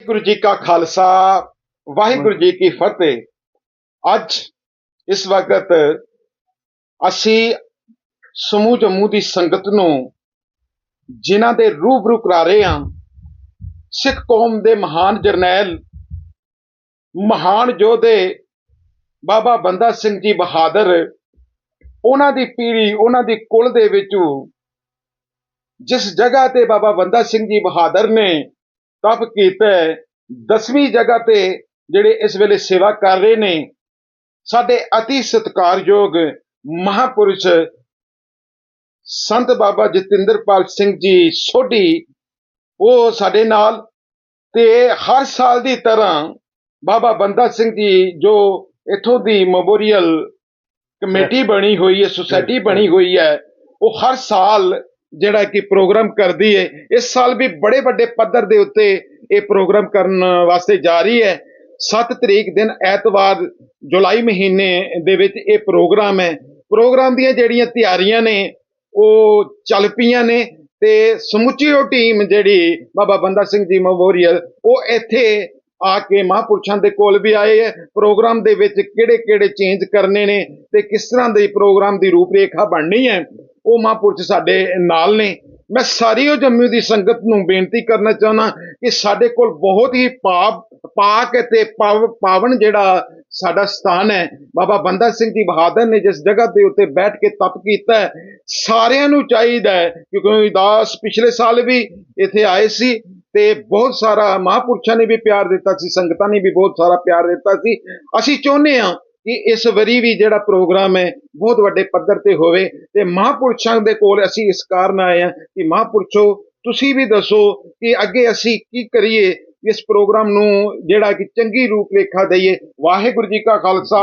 ਵਾਹਿਗੁਰੂ ਜੀ ਕਾ ਖਾਲਸਾ, ਵਾਹਿਗੁਰੂ ਜੀ ਕੀ ਫਤਿਹ। ਅੱਜ ਇਸ ਵਕਤ ਅਸੀਂ ਸਮੂਹ ਜੰਮੂ ਦੀ ਸੰਗਤ ਨੂੰ ਜਿਨ੍ਹਾਂ ਦੇ ਰੂਬਰੂ ਕਰਾ ਰਹੇ ਹਾਂ, ਸਿੱਖ ਕੌਮ ਦੇ ਮਹਾਨ ਜਰਨੈਲ, ਮਹਾਨ ਯੋਧੇ ਬਾਬਾ ਬੰਦਾ ਸਿੰਘ ਜੀ ਬਹਾਦਰ, ਉਹਨਾਂ ਦੀ ਪੀੜੀ ਉਹਨਾਂ ਦੀ ਕੁਲ ਦੇ ਵਿੱਚੋਂ ਜਿਸ ਜਗ੍ਹਾ ਤੇ ਬਾਬਾ ਬੰਦਾ ਸਿੰਘ ਜੀ ਬਹਾਦਰ ਨੇ ਤਪ ਕੀਤਾ ਦਸਵੀਂ ਜਗ੍ਹਾ ਤੇ ਜਿਹੜੇ ਇਸ ਵੇਲੇ ਸੇਵਾ ਕਰ ਰਹੇ ਨੇ ਸਾਡੇ ਅਤੀ ਸਤਿਕਾਰਯੋਗ ਮਹਾਪੁਰਸ਼ ਸੰਤ ਬਾਬਾ ਜਤਿੰਦਰਪਾਲ ਸਿੰਘ ਜੀ ਸੋਢੀ ਉਹ ਸਾਡੇ ਨਾਲ ਤੇ ਹਰ ਸਾਲ ਦੀ ਤਰ੍ਹਾਂ ਬਾਬਾ ਬੰਦਾ ਸਿੰਘ ਜੀ ਜੋ ਇਥੋਂ ਦੀ ਮੈਮੋਰੀਅਲ ਕਮੇਟੀ ਬਣੀ ਹੋਈ ਹੈ ਸੁਸਾਇਟੀ ਬਣੀ ਹੋਈ ਹੈ ਉਹ ਹਰ ਸਾਲ ਜਿਹੜਾ ਕਿ ਪ੍ਰੋਗਰਾਮ ਕਰਦੀ ਹੈ, ਇਸ ਸਾਲ ਵੀ ਬੜੇ ਵੱਡੇ ਪੱਧਰ ਦੇ ਉੱਤੇ ਇਹ ਪ੍ਰੋਗਰਾਮ ਕਰਨ ਵਾਸਤੇ ਜਾ ਰਹੀ ਹੈ। 7 ਤਰੀਕ ਦਿਨ ਐਤਵਾਰ ਜੁਲਾਈ ਮਹੀਨੇ ਦੇ ਵਿੱਚ ਇਹ ਪ੍ਰੋਗਰਾਮ ਹੈ। ਪ੍ਰੋਗਰਾਮ ਦੀਆਂ ਜਿਹੜੀਆਂ ਤਿਆਰੀਆਂ ਨੇ, ਉਹ ਚੱਲ ਪਈਆਂ ਨੇ ਤੇ ਸਮੁੱਚੀ ਉਹ ਟੀਮ ਜਿਹੜੀ ਬਾਬਾ ਬੰਦਾ ਸਿੰਘ ਜੀ ਮੈਮੋਰੀਅਲ, ਉਹ ਇੱਥੇ ਆ ਕੇ ਮਹਾਂਪੁਰਸ਼ਾਂ ਦੇ ਕੋਲ ਵੀ ਆਏ ਹੈ। ਪ੍ਰੋਗਰਾਮ ਦੇ ਵਿੱਚ ਕਿਹੜੇ ਕਿਹੜੇ ਚੇਂਜ ਕਰਨੇ ਨੇ ਤੇ ਕਿਸ ਤਰ੍ਹਾਂ ਦੇ ਪ੍ਰੋਗਰਾਮ ਦੀ ਰੂਪਰੇਖਾ ਬਣਨੀ ਹੈ। ਉਹ ਮਹਾਂਪੁਰਸ਼ ਸਾਡੇ ਨਾਲ ਨੇ। ਮੈਂ ਸਾਰੀ ਉਹ ਜੰਮੂ ਦੀ ਸੰਗਤ ਨੂੰ ਬੇਨਤੀ ਕਰਨਾ ਚਾਹੁੰਦਾ ਕਿ ਸਾਡੇ ਕੋਲ ਬਹੁਤ ਹੀ ਪਾਪ, ਪਾਕ ਤੇ ਪਾਵ- ਪਾਵਨ ਜਿਹੜਾ ਸਾਡਾ ਸਥਾਨ ਹੈ। ਬਾਬਾ ਬੰਦਾ ਸਿੰਘ ਜੀ ਬਹਾਦਰ ਨੇ ਜਿਸ ਜਗ੍ਹਾ ਦੇ ਉੱਤੇ ਬੈਠ ਕੇ ਤਪ ਕੀਤਾ ਸਾਰਿਆਂ ਨੂੰ ਚਾਹੀਦਾ ਹੈ, ਕਿਉਂਕਿ ਦਾਸ ਪਿਛਲੇ ਸਾਲ ਵੀ ਇੱਥੇ ਆਏ ਸੀ ਤੇ ਬਹੁਤ ਸਾਰਾ ਮਹਾਂਪੁਰਸ਼ਾਂ ਨੇ ਵੀ ਪਿਆਰ ਦਿੱਤਾ ਸੀ, ਸੰਗਤਾਂ ਨੇ ਵੀ ਬਹੁਤ ਸਾਰਾ ਪਿਆਰ ਦਿੱਤਾ ਸੀ। ਅਸੀਂ ਚਾਹੁੰਦੇ ਹਾਂ ਕਿ ਇਸ ਵਾਰੀ ਵੀ ਜਿਹੜਾ ਪ੍ਰੋਗਰਾਮ ਹੈ, ਬਹੁਤ ਵੱਡੇ ਪੱਧਰ ਤੇ ਹੋਵੇ ਤੇ ਮਹਾਂਪੁਰਸ਼ਾਂ ਦੇ ਕੋਲ ਅਸੀਂ ਇਸ ਕਾਰਨ ਆਏ ਹਾਂ ਕਿ ਮਹਾਂਪੁਰਸ਼ੋ, ਤੁਸੀਂ ਵੀ ਦੱਸੋ ਕਿ ਅੱਗੇ ਅਸੀਂ ਕੀ ਕਰੀਏ ਇਸ ਪ੍ਰੋਗਰਾਮ ਨੂੰ ਜਿਹੜਾ ਕਿ ਚੰਗੀ ਰੂਪਰੇਖਾ ਦਈਏ। ਵਾਹਿਗੁਰੂ ਜੀ ਕਾ ਖਾਲਸਾ,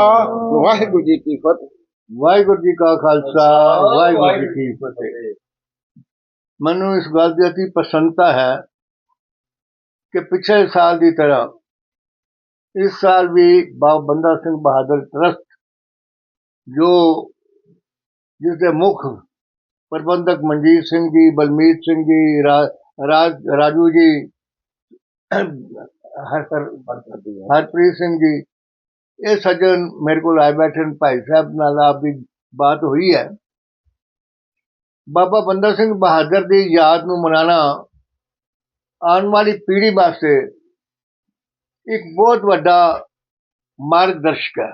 ਵਾਹਿਗੁਰੂ ਜੀ ਕੀ ਫਤਿਹ। ਵਾਹਿਗੁਰੂ ਜੀ ਕਾ ਖਾਲਸਾ, ਵਾਹਿਗੁਰੂ ਜੀ ਕੀ ਫਤਿਹ। ਮੈਨੂੰ ਇਸ ਗੱਲ ਦੀ ਅਤੀ ਪ੍ਰਸੰਨਤਾ ਹੈ ਕਿ ਪਿਛਲੇ ਸਾਲ ਦੀ ਤਰ੍ਹਾਂ ਇਸ ਸਾਲ ਵੀ ਬਾਬਾ ਬੰਦਾ ਸਿੰਘ ਬਹਾਦਰ ਟਰਸਟ, ਜੋ ਜਿਸ ਦੇ ਮੁੱਖ ਪ੍ਰਬੰਧਕ ਮਨਜੀਤ ਸਿੰਘ ਜੀ, ਬਲਮੀਤ ਸਿੰਘ ਜੀ ਰਾਜ, ਰਾਜੂ ਜੀ ਹਰ ਹਰਪ੍ਰੀਤ ਸਿੰਘ ਜੀ, ਇਹ ਸੱਜਣ ਮੇਰੇ ਕੋਲ ਆਏ ਬੈਠੇ ਨੇ, ਭਾਈ ਸਾਹਿਬ ਨਾਲ ਆਪ ਦੀ ਬਾਤ ਹੋਈ ਹੈ। ਬਾਬਾ ਬੰਦਾ ਸਿੰਘ ਬਹਾਦਰ ਦੀ ਯਾਦ ਨੂੰ ਮਨਾਣਾ ਆਉਣ ਵਾਲੀ ਪੀੜ੍ਹੀ ਵਾਸਤੇ ਇੱਕ ਬਹੁਤ ਵੱਡਾ ਮਾਰਗਦਰਸ਼ਕ ਹੈ।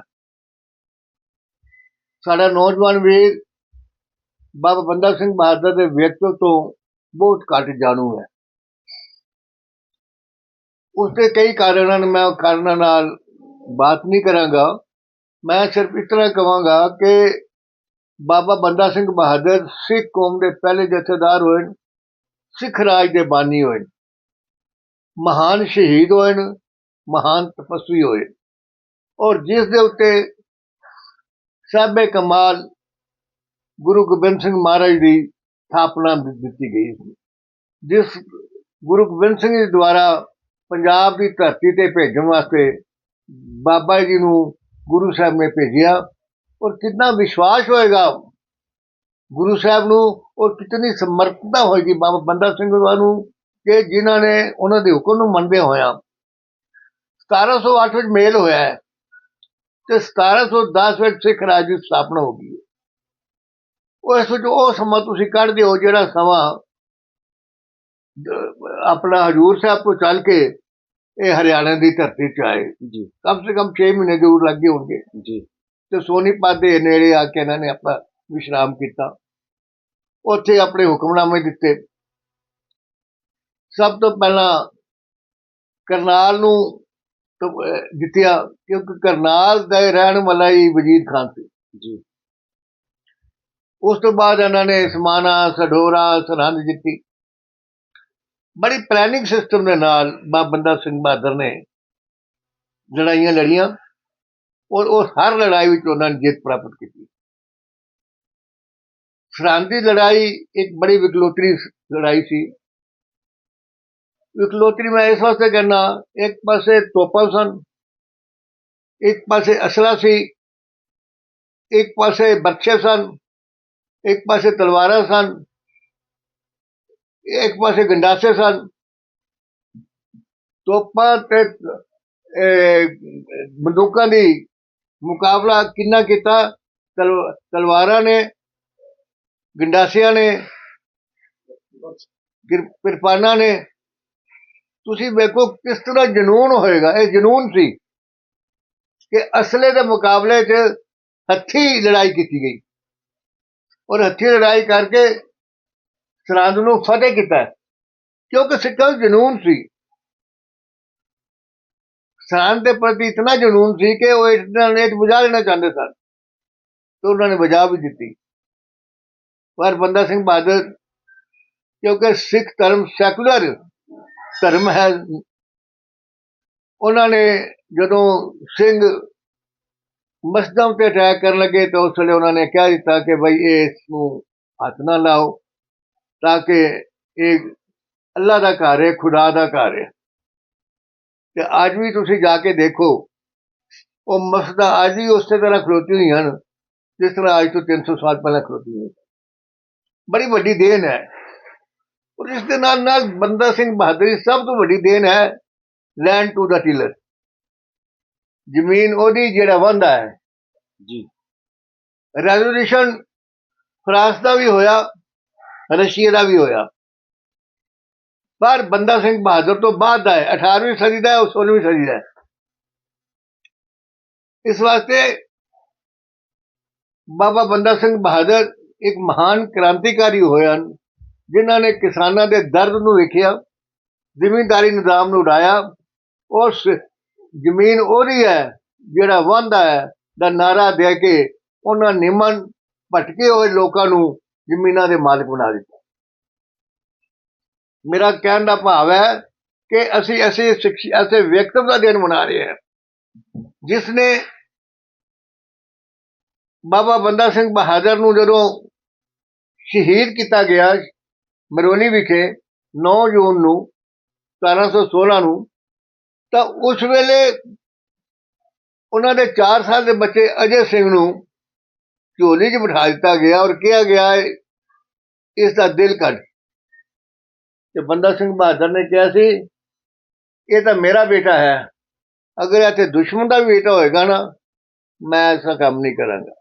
ਸਾਡਾ ਨੌਜਵਾਨ ਵੀਰ ਬਾਬਾ ਬੰਦਾ ਸਿੰਘ ਬਹਾਦਰ ਦੇ ਵਿਅਕਤੀਤਵ ਤੋਂ ਬਹੁਤ ਘੱਟ ਜਾਣੂ ਹੈ। ਉਸਦੇ ਕਈ ਕਾਰਨਾਂ ਨੇ ਮੈਂ ਕਾਰਨਾਂ ਨਾਲ ਬਾਤ ਨਹੀਂ ਕਰਾਂਗਾ। ਮੈਂ ਸਿਰਫ ਇਸ ਤਰ੍ਹਾਂ ਕਹਾਂਗਾ ਕਿ ਬਾਬਾ ਬੰਦਾ ਸਿੰਘ ਬਹਾਦਰ ਸਿੱਖ ਕੌਮ ਦੇ ਪਹਿਲੇ ਜਥੇਦਾਰ ਹੋਏ ਸਿੱਖ ਰਾਜ ਦੇ ਬਾਨੀ ਹੋਏ ਮਹਾਨ ਸ਼ਹੀਦ ਹੋਏ ਮਹਾਨ ਤਪਸਵੀ ਹੋਏ। ਔਰ ਜਿਸ ਦੇ ਉੱਤੇ ਸਾਬੇ ਕਮਾਲ ਗੁਰੂ ਗੋਬਿੰਦ ਸਿੰਘ ਮਹਾਰਾਜ ਦੀ ਸਥਾਪਨਾ ਦਿੱਤੀ ਗਈ ਸੀ। ਜਿਸ ਗੁਰੂ ਗੋਬਿੰਦ ਸਿੰਘ ਜੀ ਦੁਆਰਾ ਪੰਜਾਬ ਦੀ ਧਰਤੀ ਤੇ ਭੇਜਣ ਵਾਸਤੇ ਬਾਬਾ ਜੀ ਨੂੰ ਗੁਰੂ ਸਾਹਿਬ ਨੇ ਭੇਜਿਆ, ਔਰ ਕਿੰਨਾ ਵਿਸ਼ਵਾਸ ਹੋਏਗਾ ਗੁਰੂ ਸਾਹਿਬ ਨੂੰ, ਔਰ ਕਿਤਨੀ ਸਮਰਪਤਾ ਹੋਏਗੀ ਬਾਬਾ ਬੰਦਾ ਸਿੰਘ ਨੂੰ, ਕਿ ਜਿਨ੍ਹਾਂ ਨੇ ਉਹਨਾਂ ਦੇ ਹੁਕਮ ਨੂੰ ਮੰਨਦੇ ਹੋਇਆ 1708 ਵਿੱਚ ਮੇਲ ਹੋਇਆ ਹੈ ਤੇ 1710 ਵਿੱਚ ਸਿੱਖ ਰਾਜ ਦੀ ਸਥਾਪਨਾ ਹੋ ਗਈ ਹੈ। ਉਹ ਇਸ ਵਿੱਚ ਉਹ ਸਮਾਂ ਤੁਸੀਂ ਕੱਢ ਦਿਓ ਜਿਹੜਾ ਸਮਾਂ ਆਪਣਾ ਹਜੂਰ ਸਾਹਿਬ ਤੋਂ ਚੱਲ ਕੇ ਇਹ ਹਰਿਆਣਾ ਦੀ ਧਰਤੀ 'ਚ ਆਏ। ਜੀ। ਕਮ ਸੇ ਕਮ 6 ਮਹੀਨੇ ਜ਼ਰੂਰ ਲੱਗੇ ਹੋਣਗੇ। ਜੀ। ਤੇ ਸੋਨੀਪਤ ਦੇ ਨੇੜੇ ਆ ਕੇ ਇਹਨਾਂ ਨੇ ਆਪਣਾ ਵਿਸ਼ਰਾਮ ਕੀਤਾ। ਉੱਥੇ ਆਪਣੇ ਹੁਕਮਨਾਮੇ ਦਿੱਤੇ। ਸਭ ਤੋਂ ਪਹਿਲਾਂ ਕਰਨਾਲ ਨੂੰ ਜਿੱਤਿਆ ਕਿਉਂਕਿ ਕਰਨਾਲ ਦਾ ਰਹਿਣ ਵਾਲਾ ਹੀ ਵਜ਼ੀਰ ਖਾਨ ਸੀ। ਜੀ। ਉਸ ਤੋਂ ਬਾਅਦ ਇਹਨਾਂ ਨੇ ਸਮਾਣਾ ਸਡੋਰਾ ਸਰਹੰਦ ਜਿੱਤੀ। ਬੜੀ ਪਲੈਨਿੰਗ ਸਿਸਟਮ ਦੇ ਨਾਲ ਬਾਬਾ ਬੰਦਾ ਸਿੰਘ ਬਹਾਦਰ ਨੇ ਲੜਾਈਆਂ ਲੜੀਆਂ ਔਰ ਉਹ ਹਰ ਲੜਾਈ ਵਿੱਚ ਉਹਨਾਂ ਨੇ ਜਿੱਤ ਪ੍ਰਾਪਤ ਕੀਤੀ। ਸਰਹੰਦ ਦੀ ਲੜਾਈ ਇੱਕ ਬੜੀ ਵਿਕਲੋਤਰੀ ਸ- ਲੜਾਈ ਸੀ। ਇਕਲੋਤਰੀ ਮੈਂ ਇਸ ਵਾਸਤੇ ਕਹਿੰਦਾ ਇੱਕ ਪਾਸੇ ਤੋਪਾਂ ਸਨ, ਇੱਕ ਪਾਸੇ ਅਸਲਾ ਸੀ, ਇੱਕ ਪਾਸੇ ਬਰਛੇ ਸਨ, ਇੱਕ ਪਾਸੇ ਤਲਵਾਰਾਂ ਸਨ, ਇੱਕ ਪਾਸੇ ਗੰਡਾਸੇ ਸਨ। ਤੋਪਾਂ ਤੇ ਬੰਦੂਕਾਂ ਦੀ ਮੁਕਾਬਲਾ ਕਿੰਨਾ ਕੀਤਾ? ਤਲ- ਤਲਵਾਰਾਂ ਨੇ, ਗੰਡਾਸਿਆਂ ਨੇ ਕਿਰਪਾਨਾਂ ਨੇ ਤੁਸੀਂ ਵੇਖੋ ਕਿਸ ਤਰ੍ਹਾਂ ਜਨੂਨ ਹੋਏਗਾ? ਇਹ ਜਨੂਨ ਸੀ ਕਿ ਅਸਲੇ ਦੇ ਮੁਕਾਬਲੇ 'ਚ ਹੱਥੀ ਲੜਾਈ ਕੀਤੀ ਗਈ। ਔਰ ਹੱਥੀ ਲੜਾਈ ਕਰਕੇ ਸਰਹੰਦ ਨੂੰ ਫਤਿਹ ਕੀਤਾ। ਕਿਉਂਕਿ ਸਿੱਖਾਂ ਨੂੰ ਜਨੂਨ ਸੀ। ਸਰਹੰਦ ਦੇ ਪ੍ਰਤੀ ਇਤਨਾ ਜਨੂਨ ਸੀ ਕਿ ਉਹ ਇਤਨਾ ਨੇਟ ਬੁਝਾ ਲੈਣਾ ਚਾਹੁੰਦੇ ਸਨ। ਤੇ ਉਹਨਾਂ ਨੇ ਬੁਝਾ ਵੀ ਦਿੱਤੀ। ਪਰ ਬੰਦਾ ਸਿੰਘ ਬਹਾਦਰ, ਕਿਉਂਕਿ ਸਿੱਖ ਧਰਮ ਸੈਕੂਲਰ ਧਰਮ ਹੈ। ਉਹਨਾਂ ਨੇ ਜਦੋਂ ਸਿੰਘ ਮਸਜਿਦਾਂ ਤੇ ਅਟੈਕ ਕਰਨ ਲੱਗੇ ਤਾਂ ਉਸ ਵੇਲੇ ਉਹਨਾਂ ਨੇ ਕਹਿ ਦਿੱਤਾ ਕਿ ਬਈ ਇਹ ਇਸ ਨੂੰ ਹੱਥ ਨਾ ਲਾਓ ਤਾਂ ਕਿ ਇਹ ਅੱਲਾ ਦਾ ਘਰ ਹੈ, ਖੁਦਾ ਦਾ ਘਰ ਹੈ। ਤੇ ਅੱਜ ਵੀ ਤੁਸੀਂ ਜਾ ਕੇ ਦੇਖੋ, ਉਹ ਮਸਜਿਦਾਂ ਅੱਜ ਵੀ ਉਸੇ ਤਰ੍ਹਾਂ ਖਲੋਤੀ ਹੋਈਆਂ ਹਨ ਜਿਸ ਤਰ੍ਹਾਂ ਅੱਜ ਤੋਂ 300 ਸਾਲ ਪਹਿਲਾਂ ਖਲੋਤੀ ਹੋਈਆਂ। ਬੜੀ ਵੱਡੀ ਦੇਣ ਹੈ। ਔਰ ਇਸ ਦੇ ਨਾਲ ਨਾਲ ਬੰਦਾ ਸਿੰਘ ਬਹਾਦਰ ਸਭ ਤੋਂ ਵੱਡੀ ਦੇਣ ਹੈ ਲੈਂਡ ਟੂ ਦਾ ਟਿਲਰ ਜ਼ਮੀਨ ਉਹਦੀ ਜਿਹੜਾ ਵੰਦਾ ਹੈ। ਜੀ। ਰੈਵੋਲੂਸ਼ਨ ਫਰਾਂਸ ਦਾ ਵੀ ਹੋਇਆ ਰਸ਼ੀਆ ਦਾ ਵੀ ਹੋਇਆ। ਪਰ ਬੰਦਾ ਸਿੰਘ ਬਹਾਦਰ ਤੋਂ ਬਾਅਦ ਦਾ ਹੈ 18ਵੀਂ ਸਦੀ ਦਾ ਹੈ ਉਹ 16ਵੀਂ ਸਦੀ ਦਾ ਹੈ। ਇਸ ਵਾਸਤੇ ਬਾਬਾ ਬੰਦਾ ਸਿੰਘ ਬਹਾਦਰ ਇੱਕ ਮਹਾਨ ਕ੍ਰਾਂਤੀਕਾਰੀ ਹੋਏ ਹਨ। ਜਿਨ੍ਹਾਂ ਨੇ ਕਿਸਾਨਾਂ ਦੇ ਦਰਦ ਨੂੰ ਵੇਖਿਆ ਜ਼ਿਮੀਂਦਾਰੀ ਨਿਜ਼ਾਮ ਨੂੰ ਉਡਾਇਆ, ਉਸ ਜ਼ਮੀਨ ਉਹਦੀ ਹੈ ਜਿਹੜਾ ਵਾਂਦਾ ਹੈ ਦਾ ਨਾਰਾ ਦੇ ਕੇ ਉਹਨਾਂ ਨਿਮਨ ਭਟਕੇ ਹੋਏ ਲੋਕਾਂ ਨੂੰ ਜ਼ਮੀਨਾਂ ਦੇ ਮਾਲਕ ਬਣਾ ਦਿੱਤਾ। ਮੇਰਾ ਕਹਿਣ ਦਾ ਭਾਵ ਹੈ ਕਿ ਅਸੀਂ ਅਸੀਂ ਐਸੇ ਵਿਅਕਤਵ ਦਾ ਦਿਨ ਮਨਾ ਰਹੇ ਹਾਂ, ਜਿਸ ਨੇ ਬਾਬਾ ਬੰਦਾ ਸਿੰਘ ਬਹਾਦਰ ਨੂੰ ਜਦੋਂ ਸ਼ਹੀਦ ਕੀਤਾ ਗਿਆ ਮਰੋਨੀ ਵਿਖੇ 9 ਜੂਨ ਨੂੰ 1716 ਨੂੰ ਤਾਂ ਉਸ ਵੇਲੇ ਉਹਨਾਂ ਦੇ 4 ਸਾਲ ਦੇ ਬੱਚੇ ਅਜੇ ਸਿੰਘ ਨੂੰ ਝੋਲੀ 'ਚ ਬਿਠਾ ਦਿੱਤਾ ਗਿਆ ਔਰ ਕਿਹਾ ਗਿਆ ਹੈ, ਇਸ ਦਾ ਦਿਲ ਕੱਢ। ਤੇ ਬੰਦਾ ਸਿੰਘ ਬਹਾਦਰ ਨੇ ਕਿਹਾ ਸੀ ਇਹ ਤਾਂ ਮੇਰਾ ਬੇਟਾ ਹੈ। ਅਗਰ ਇੱਥੇ ਦੁਸ਼ਮਣ ਦਾ ਵੀ ਬੇਟਾ ਹੋਏਗਾ ਨਾ ਮੈਂ ਐਸਾ ਕੰਮ ਨਹੀਂ ਕਰਾਂਗਾ।